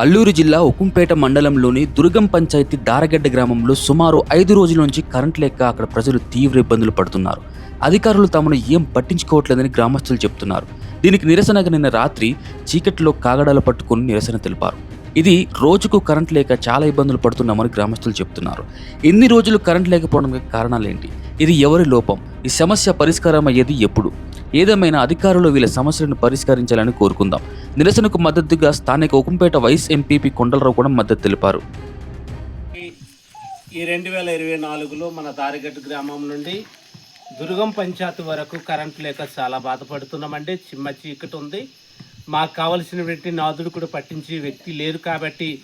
అల్లూరు జిల్లా ఉకుంపేట మండలంలోని దుర్గం పంచాయతీ దారగడ్డ గ్రామంలో సుమారు ఐదు రోజుల నుంచి కరెంట్ లేక అక్కడ ప్రజలు తీవ్ర ఇబ్బందులు పడుతున్నారు. అధికారులు తమను ఏం పట్టించుకోవట్లేదని గ్రామస్తులు చెప్తున్నారు. దీనికి నిరసనగా నిన్న రాత్రి చీకట్లో కాగడాలు పట్టుకుని నిరసన తెలిపారు. ఇది రోజుకు కరెంట్ లేక చాలా ఇబ్బందులు పడుతున్నామని గ్రామస్తులు చెబుతున్నారు ఎన్ని రోజులు కరెంట్ లేకపోవడానికి కారణాలేంటి? ఇది ఎవరి లోపం? ఈ సమస్య పరిష్కారం అయ్యేది ఎప్పుడు? ఏదేమైనా అధికారులు వీళ్ళ సమస్యలను పరిష్కరించాలని కోరుకుందాం. నిరసనకు మద్దతుగా స్థానిక ఉకుంపేట వైస్ ఎంపీపీ కొండలరావు కూడా మద్దతు తెలిపారు. ఈ- రెండు వేల ఇరవై నాలుగులో మన తారిగట్టు గ్రామం నుండి దుర్గం పంచాయతీ వరకు కరెంట్ లేక చాలా బాధపడుతున్నామండి. చిమ్మ చీకటి ఉంది. మాకు కావలసినటువంటి నాదుడు కూడా పట్టించే వ్యక్తి లేరు కాబట్టి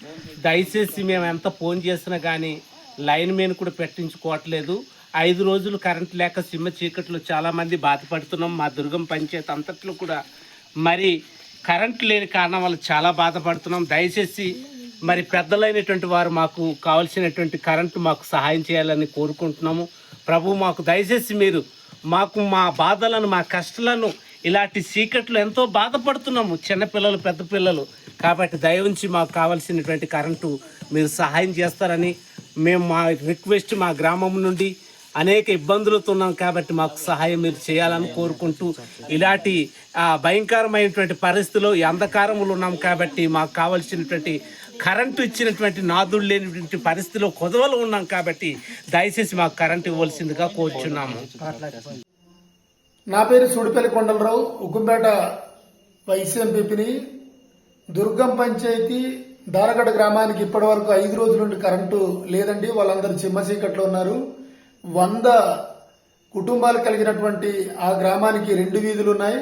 దయచేసి మేము ఎంత ఫోన్ చేసినా కానీ లైన్ మెయిన్ కూడా పెట్టించుకోవట్లేదు. ఐదు రోజులు కరెంట్ లేక సిమ్మ చీకట్లో చాలామంది బాధపడుతున్నాం. మా దుర్గం పంచాయత్ అంతట్లో కూడా మరి కరెంట్ లేని కారణం వల్ల చాలా బాధపడుతున్నాం. దయచేసి మరి పెద్దలైనటువంటి వారు మాకు కావలసినటువంటి కరెంటు మాకు సహాయం చేయాలని కోరుకుంటున్నాము. ప్రభు మాకు దయచేసి మీరు మాకు మా బాధలను మా కష్టాలను ఇలాంటి చీకట్లు ఎంతో బాధపడుతున్నాము. చిన్నపిల్లలు పెద్ద పిల్లలు. కాబట్టి దయ ఉంచి మాకు కావలసినటువంటి కరెంటు మీరు సహాయం చేస్తారని మేము మా రిక్వెస్ట్ మా గ్రామం నుండి అనేక ఇబ్బందులతో ఉన్నాం కాబట్టి మాకు సహాయం మీరు చేయాలని కోరుకుంటూ ఇలాంటి భయంకరమైనటువంటి పరిస్థితుల్లో ఈ అంధకారంలో ఉన్నాం కాబట్టి మాకు కావలసినటువంటి కరెంటు ఇచ్చినటువంటి నాదుడు లేనిటువంటి పరిస్థితిలో కొదవలు ఉన్నాం కాబట్టి దయచేసి మాకు కరెంటు ఇవ్వాల్సిందిగా కోరుచున్నాము. నా పేరు సుడిపల్లి కొండలరావు ఉగ్గుంపేట వైసీఎంపీని దుర్గం పంచాయతీ దారగడ గ్రామానికి ఇప్పటి వరకు ఐదు రోజుల నుండి కరెంటు లేదండి. వాళ్ళందరూ చిమ్మ చీకట్లో ఉన్నారు. వంద కుటుంబాలు కలిగినటువంటి ఆ గ్రామానికి రెండు వీధులు ఉన్నాయి.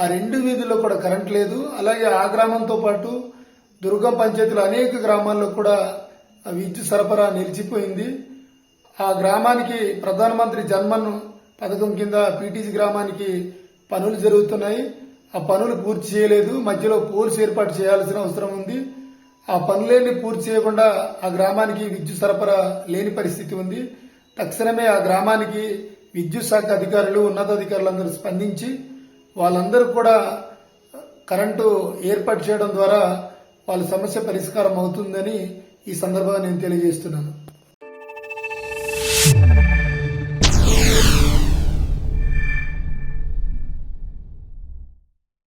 ఆ రెండు వీధుల్లో కూడా కరెంట్ లేదు. అలాగే ఆ గ్రామంతో పాటు దుర్గం పంచాయతీలో అనేక గ్రామాల్లో కూడా విద్యుత్ సరఫరా నిలిచిపోయింది. ఆ గ్రామానికి ప్రధానమంత్రి జన్మన్ పథకం కింద పీటీసీ గ్రామానికి పనులు జరుగుతున్నాయి. ఆ పనులు పూర్తి చేయలేదు. మధ్యలో పోల్స్ ఏర్పాటు చేయాల్సిన అవసరం ఉంది. ఆ పనులేని పూర్తి చేయకుండా ఆ గ్రామానికి విద్యుత్ సరఫరా లేని పరిస్థితి ఉంది. తక్షణమే ఆ గ్రామానికి విద్యుత్ శాఖ అధికారులు ఉన్నతాధికారులందరూ స్పందించి వాళ్ళందరూ కూడా కరెంటు ఏర్పాటు చేయడం ద్వారా వాళ్ళ సమస్య పరిష్కారం అవుతుందని ఈ సందర్భంగా నేను తెలియజేస్తున్నాను.